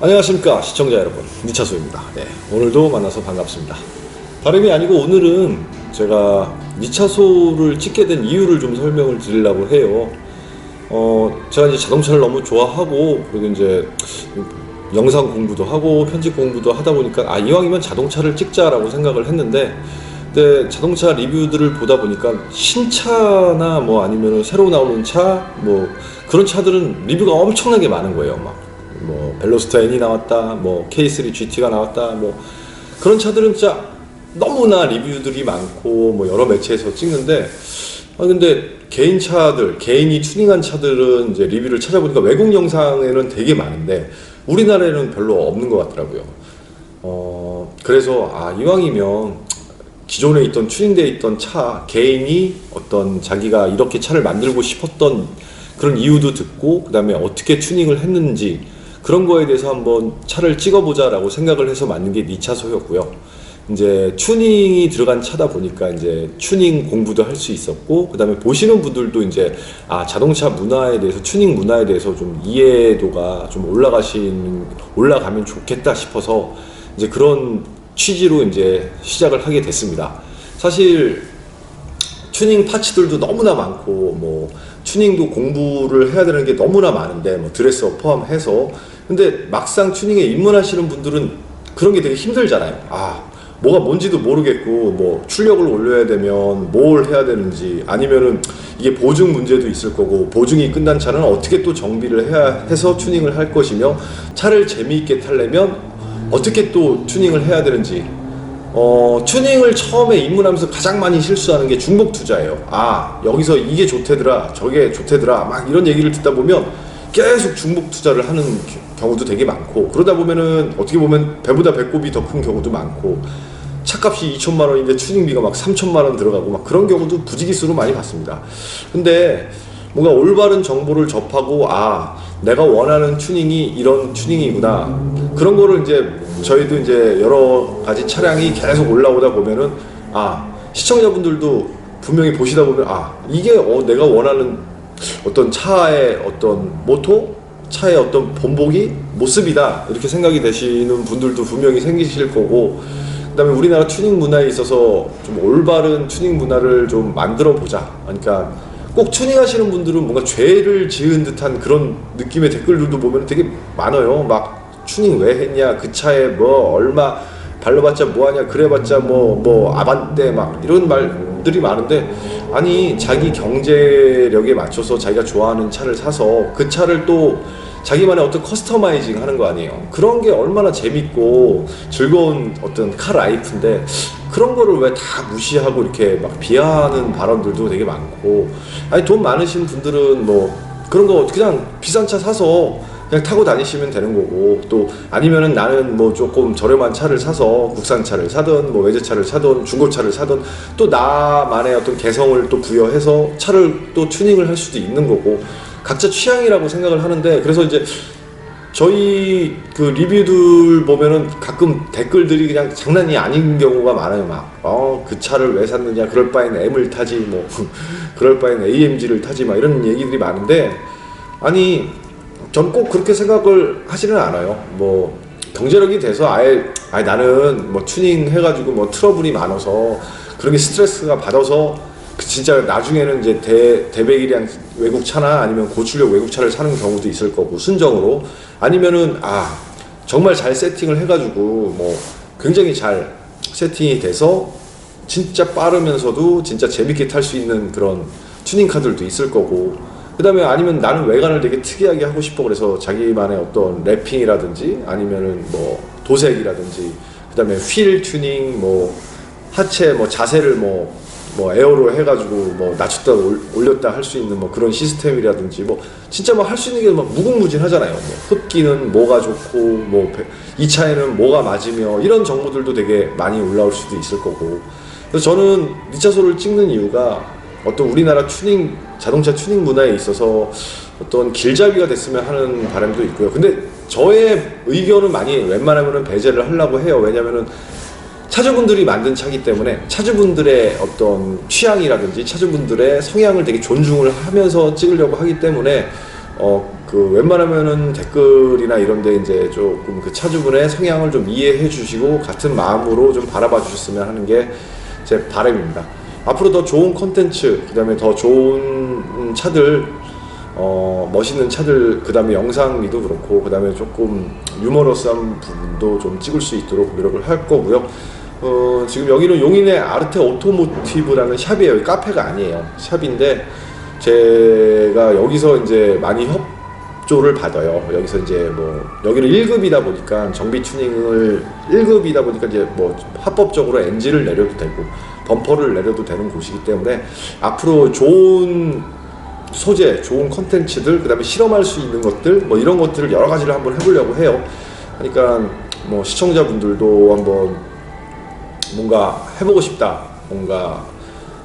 안녕하십니까 시청자 여러분. 니차소입니다. 네, 오늘도 만나서 반갑습니다. 다름이 아니고 오늘은 제가 니차소를 찍게 된 이유를 좀 설명을 드리려고 해요. 어, 제가 이제 자동차를 너무 좋아하고 그리고 이제 영상 공부도 하고 편집 공부도 하다 보니까 아 이왕이면 자동차를 찍자라고 생각을 했는데 근데 자동차 리뷰들을 보다 보니까 신차나 뭐 아니면 새로 나오는 차 뭐 그런 차들은 리뷰가 엄청나게 많은 거예요 막 뭐 벨로스터 N이 나왔다 뭐 K3 GT가 나왔다 뭐 그런 차들은 진짜 너무나 리뷰들이 많고 뭐 여러 매체에서 찍는데 아 근데 개인 차들 개인이 튜닝한 차들은 이제 리뷰를 찾아보니까 외국 영상에는 되게 많은데 우리나라에는 별로 없는 것 같더라고요. 어 그래서 아 이왕이면 기존에 있던 튜닝되어 있던 차 개인이 어떤 자기가 이렇게 차를 만들고 싶었던 그런 이유도 듣고 그 다음에 어떻게 튜닝을 했는지 그런 거에 대해서 한번 차를 찍어보자라고 생각을 해서 만든 게 니차 소였고요. 이제 튜닝이 들어간 차다 보니까 이제 튜닝 공부도 할 수 있었고 그다음에 보시는 분들도 이제 아 자동차 문화에 대해서 튜닝 문화에 대해서 좀 이해도가 좀 올라가신 올라가면 좋겠다 싶어서 이제 그런 취지로 이제 시작을 하게 됐습니다. 사실 튜닝 파츠들도 너무나 많고 뭐 튜닝도 공부를 해야 되는 게 너무나 많은데 뭐 드레스업 포함해서 근데 막상 튜닝에 입문하시는 분들은 그런 게 되게 힘들잖아요. 아 뭐가 뭔지도 모르겠고 뭐 출력을 올려야 되면 뭘 해야 되는지 아니면은 이게 보증 문제도 있을 거고 보증이 끝난 차는 어떻게 또 정비를 해야 해서 튜닝을 할 것이며 차를 재미있게 타려면 어떻게 또 튜닝을 해야 되는지 어, 튜닝을 처음에 입문하면서 가장 많이 실수하는 게 중복 투자예요. 아, 여기서 이게 좋대더라, 저게 좋대더라, 막 이런 얘기를 듣다 보면 계속 중복 투자를 하는 경우도 되게 많고, 그러다 보면은 어떻게 보면 배보다 배꼽이 더 큰 경우도 많고, 차값이 2천만 원인데 튜닝비가 막 3천만 원 들어가고 막 그런 경우도 부지기수로 많이 봤습니다. 근데 뭔가 올바른 정보를 접하고 아 내가 원하는 튜닝이 이런 튜닝이구나 그런 거를 이제 저희도 이제 여러 가지 차량이 계속 올라오다 보면은 아 시청자분들도 분명히 보시다 보면 아 이게 어, 내가 원하는 어떤 차의 어떤 모토 차의 어떤 본보기 모습이다 이렇게 생각이 되시는 분들도 분명히 생기실 거고 그다음에 우리나라 튜닝 문화에 있어서 좀 올바른 튜닝 문화를 좀 만들어 보자. 그러니까 꼭 튜닝 하시는 분들은 뭔가 죄를 지은 듯한 그런 느낌의 댓글들도 보면 되게 많아요. 막 튜닝 왜 했냐, 그 차에 뭐 얼마 발라봤자 뭐하냐, 그래봤자 뭐뭐 아반떼 막 이런 말들이 많은데 아니 자기 경제력에 맞춰서 자기가 좋아하는 차를 사서 그 차를 또 자기만의 어떤 커스터마이징 하는 거 아니에요. 그런 게 얼마나 재밌고 즐거운 어떤 카 라이프인데 그런 거를 왜 다 무시하고 이렇게 막 비하하는 발언들도 되게 많고 아니 돈 많으신 분들은 뭐 그런 거 그냥 비싼 차 사서 그냥 타고 다니시면 되는 거고 또 아니면은 나는 뭐 조금 저렴한 차를 사서 국산차를 사든 뭐 외제차를 사든 중고차를 사든 또 나만의 어떤 개성을 또 부여해서 차를 또 튜닝을 할 수도 있는 거고 각자 취향이라고 생각을 하는데 그래서 이제 저희 그 리뷰들 보면은 가끔 댓글들이 그냥 장난이 아닌 경우가 많아요. 막 어 그 차를 왜 샀느냐 그럴 바엔 M을 타지 뭐. 그럴 바엔 AMG를 타지 막 이런 얘기들이 많은데 아니 전 꼭 그렇게 생각을 하지는 않아요. 뭐 경제력이 돼서 아예 아예 나는 뭐 튜닝 해가지고 뭐 트러블이 많아서 그런 게 스트레스가 받아서 그 진짜 나중에는 이제 대, 대배기량 외국 차나 아니면 고출력 외국 차를 사는 경우도 있을 거고 순정으로. 아니면은 아 정말 잘 세팅을 해가지고 뭐 굉장히 잘 세팅이 돼서 진짜 빠르면서도 진짜 재밌게 탈 수 있는 그런 튜닝 카들도 있을 거고 그 다음에 아니면 나는 외관을 되게 특이하게 하고 싶어 그래서 자기만의 어떤 랩핑이라든지 아니면은 뭐 도색이라든지 그 다음에 휠 튜닝 뭐 하체 뭐 자세를 뭐 뭐 에어로 해가지고 뭐 낮췄다 올- 올렸다 할 수 있는 뭐 그런 시스템이라든지 뭐 진짜 뭐 할 수 있는 게 막 무궁무진하잖아요. 뭐 흡기는 뭐가 좋고 뭐 이 차에는 뭐가 맞으며 이런 정보들도 되게 많이 올라올 수도 있을 거고. 그래서 저는 니차소를 찍는 이유가 어떤 우리나라 튜닝 자동차 튜닝 문화에 있어서 어떤 길잡이가 됐으면 하는 바람도 있고요. 근데 저의 의견은 많이 웬만하면은 배제를 하려고 해요. 왜냐면은 차주분들이 만든 차기 때문에 차주분들의 어떤 취향이라든지 차주분들의 성향을 되게 존중을 하면서 찍으려고 하기 때문에 어 그 웬만하면은 댓글이나 이런데 이제 조금 그 차주분의 성향을 좀 이해해 주시고 같은 마음으로 좀 바라봐 주셨으면 하는 게 제 바람입니다. 앞으로 더 좋은 콘텐츠, 그 다음에 더 좋은 차들, 어 멋있는 차들, 그 다음에 영상미도 그렇고, 그 다음에 조금 유머러스한 부분도 좀 찍을 수 있도록 노력을 할 거고요. 어 지금 여기는 용인의 아르테 오토모티브라는 샵이에요. 카페가 아니에요. 샵인데 제가 여기서 이제 많이 협조를 받아요. 여기서 이제 뭐 여기는 1급이다 보니까 정비 튜닝을 1급이다 보니까 이제 뭐 합법적으로 엔진을 내려도 되고 범퍼를 내려도 되는 곳이기 때문에 앞으로 좋은 소재, 좋은 컨텐츠들, 그 다음에 실험할 수 있는 것들, 뭐 이런 것들을 여러 가지를 한번 해보려고 해요. 그러니까 뭐 시청자분들도 한번 뭔가 해보고 싶다, 뭔가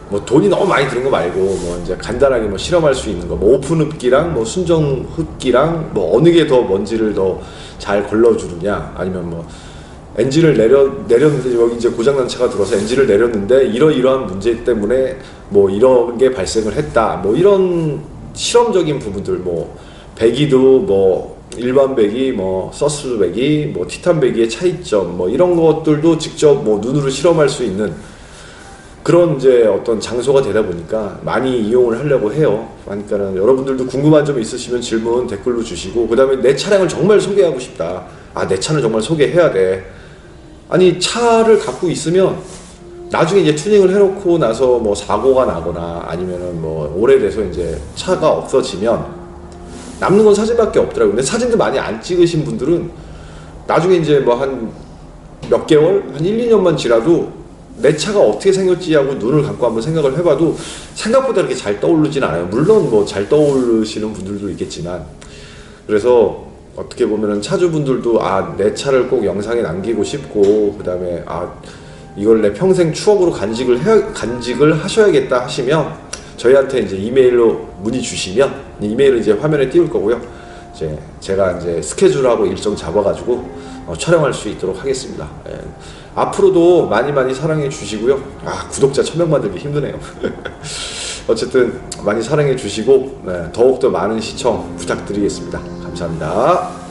뭐 돈이 너무 많이 드는 거 말고 뭐 이제 간단하게 뭐 실험할 수 있는 거, 뭐 오픈 흡기랑 뭐 순정 흡기랑 뭐 어느 게더 먼지를 더 잘 걸러주느냐, 아니면 뭐 엔진을 내려 내렸는데 여기 이제 고장난 차가 들어서 엔진을 내렸는데 이러이러한 문제 때문에 뭐 이런 게 발생을 했다. 뭐 이런 실험적인 부분들 뭐 배기도 뭐 일반 배기, 뭐 서스 배기, 뭐 티탄 배기의 차이점, 뭐 이런 것들도 직접 뭐 눈으로 실험할 수 있는 그런 이제 어떤 장소가 되다 보니까 많이 이용을 하려고 해요. 그러니까는 여러분들도 궁금한 점 있으시면 질문 댓글로 주시고 그 다음에 내 차량을 정말 소개하고 싶다. 아, 내 차는 정말 소개해야 돼. 아니 차를 갖고 있으면 나중에 이제 튜닝을 해놓고 나서 뭐 사고가 나거나 아니면은 뭐 오래돼서 이제 차가 없어지면 남는 건 사진밖에 없더라고요. 근데 사진도 많이 안 찍으신 분들은 나중에 이제 뭐 한 몇 개월, 한 1, 2년만 지나도 내 차가 어떻게 생겼지 하고 눈을 감고 한번 생각을 해봐도 생각보다 그렇게 잘 떠오르진 않아요. 물론 뭐 잘 떠오르시는 분들도 있겠지만 그래서 어떻게 보면은 차주분들도 아 내 차를 꼭 영상에 남기고 싶고 그 다음에 아 이걸 내 평생 추억으로 간직을 해 간직을 하셔야겠다 하시면 저희한테 이제 이메일로 문의 주시면 이메일을 이제 화면에 띄울 거고요. 이제 제가 이제 스케줄하고 일정 잡아가지고 어, 촬영할 수 있도록 하겠습니다. 예. 앞으로도 많이 많이 사랑해 주시고요. 아 구독자 천명 만들기 힘드네요. 어쨌든 많이 사랑해 주시고 네, 더욱더 많은 시청 부탁드리겠습니다. 감사합니다.